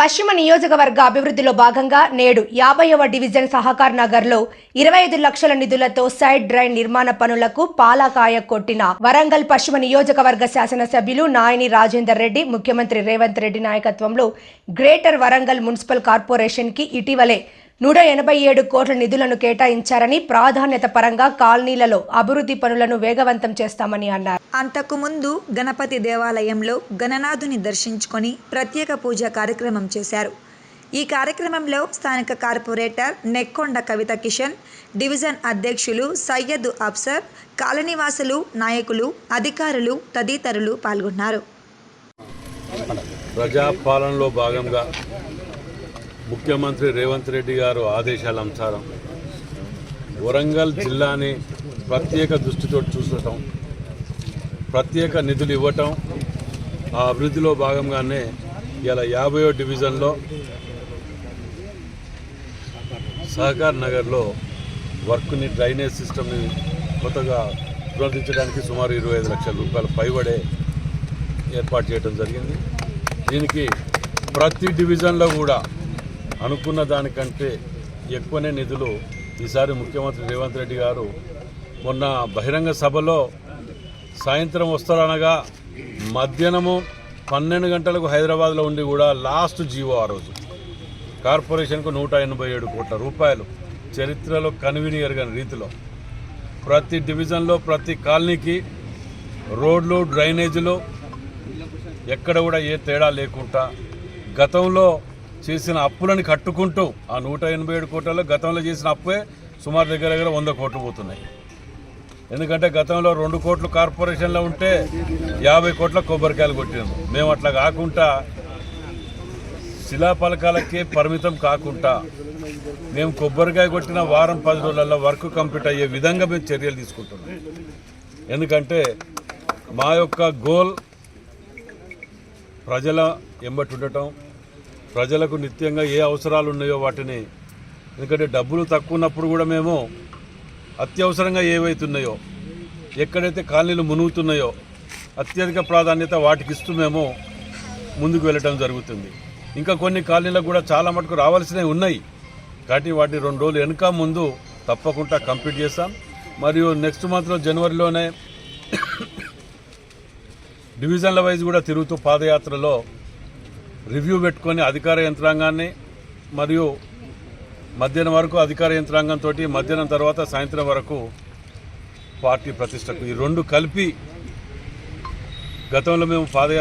పశ్చిమ నియోజకవర్గ అభివృద్ధిలో భాగంగా నేడు యాభైవ డివిజన్ సహకార్ నగర్లో ఇరవై ఐదు లక్షల నిధులతో సైడ్ డ్రైన్ నిర్మాణ పనులకు పాలకాయ కొట్టిన వరంగల్ పశ్చిమ నియోజకవర్గ శాసనసభ్యులు నాయని రాజేందర్ రెడ్డి ముఖ్యమంత్రి రేవంత్ రెడ్డి నాయకత్వంలో గ్రేటర్ వరంగల్ మున్సిపల్ కార్పొరేషన్కి ఇటీవలే నూట ఎనభై ఏడు కోట్ల నిధులను కేటాయించారని ప్రాధాన్యత పరంగా కాలనీలలో అభివృద్ధి పనులను వేగవంతం చేస్తామని అన్నారు. అంతకుముందు గణపతి దేవాలయంలో గణనాథుని దర్శించుకొని ప్రత్యేక పూజ కార్యక్రమం చేశారు. ఈ కార్యక్రమంలో స్థానిక కార్పొరేటర్ నెక్కొండ కవిత కిషన్ డివిజన్ అధ్యక్షులు సయ్యద్ అఫ్సర్ కాలనీవాసులు నాయకులు అధికారులు తదితరులు పాల్గొన్నారు. ప్రజాపాలనలో భాగంగా ముఖ్యమంత్రి రేవంత్ రెడ్డి గారు ఆదేశాల అనుసారం వరంగల్ జిల్లాని ప్రత్యేక దృష్టితో చూసటం ప్రత్యేక నిధులు ఇవ్వటం ఆ అభివృద్ధిలో భాగంగానే ఇలా యాభయో డివిజన్లో సహకార్ నగర్లో వర్క్ని డ్రైనేజ్ సిస్టమ్ని కొత్తగా పునరుద్ధరించడానికి సుమారు ఇరవై ఐదు లక్షల రూపాయల పైబడే ఏర్పాటు చేయడం జరిగింది. దీనికి ప్రతి డివిజన్లో కూడా అనుకున్న దానికంటే ఎక్కువనే నిధులు ఈసారి ముఖ్యమంత్రి రేవంత్ రెడ్డి గారు. మొన్న బహిరంగ సభలో సాయంత్రం వస్తారనగా మధ్యాహ్నము పన్నెండు గంటలకు హైదరాబాద్లో ఉండి కూడా లాస్ట్ జీవో ఆ రోజు. కార్పొరేషన్కు నూట ఎనభై ఏడు కోట్ల రూపాయలు చరిత్రలో కన్వీని ఎరగని రీతిలో. ప్రతి డివిజన్లో ప్రతి కాలనీకి రోడ్లు డ్రైనేజీలు ఎక్కడ కూడా ఏ తేడా లేకుండా గతంలో చేసిన అప్పులని కట్టుకుంటూ ఆ నూట ఎనభై ఏడు కోట్లలో గతంలో చేసిన అప్పే సుమారు దగ్గర దగ్గర వంద కోట్లు పోతున్నాయి. ఎందుకంటే గతంలో రెండు కోట్లు కార్పొరేషన్లో ఉంటే యాభై కోట్ల కొబ్బరికాయలు కొట్టినాము. మేము అట్లా కాకుండా శిలాఫలకాలకే పరిమితం కాకుండా మేము కొబ్బరికాయ కొట్టిన వారం పది రోజులలో వర్క్ కంప్లీట్ అయ్యే విధంగా మేము చర్యలు తీసుకుంటున్నాం. ఎందుకంటే మా యొక్క గోల్ ప్రజల ఎంబటి ఉండటం ప్రజలకు నిత్యంగా ఏ అవసరాలు ఉన్నాయో వాటిని ఎందుకంటే డబ్బులు తక్కువ ఉన్నప్పుడు కూడా మేము అత్యవసరంగా ఏవైతున్నాయో ఎక్కడైతే కాలనీలు మునుగుతున్నాయో అత్యధిక ప్రాధాన్యత వాటికి ఇస్తూ మేము ముందుకు వెళ్ళటం జరుగుతుంది. ఇంకా కొన్ని కాలనీలకు కూడా చాలా మటుకు రావాల్సినవి ఉన్నాయి. కాబట్టి వాటిని రెండు రోజులు వెనుక ముందు తప్పకుండా కంప్లీట్ చేస్తాం. మరియు నెక్స్ట్ మంత్లో జనవరిలోనే డివిజన్ల వైజ్ కూడా తిరుగుతూ పాదయాత్రలో రివ్యూ పెట్టుకొని అధికార యంత్రాంగాన్ని మరియు మధ్యాహ్నం వరకు అధికార యంత్రాంగంతో మధ్యాహ్నం తర్వాత సాయంత్రం వరకు పార్టీ ప్రతిష్టకు ఈ రెండు కలిపి గతంలో మేము పాదయాత్ర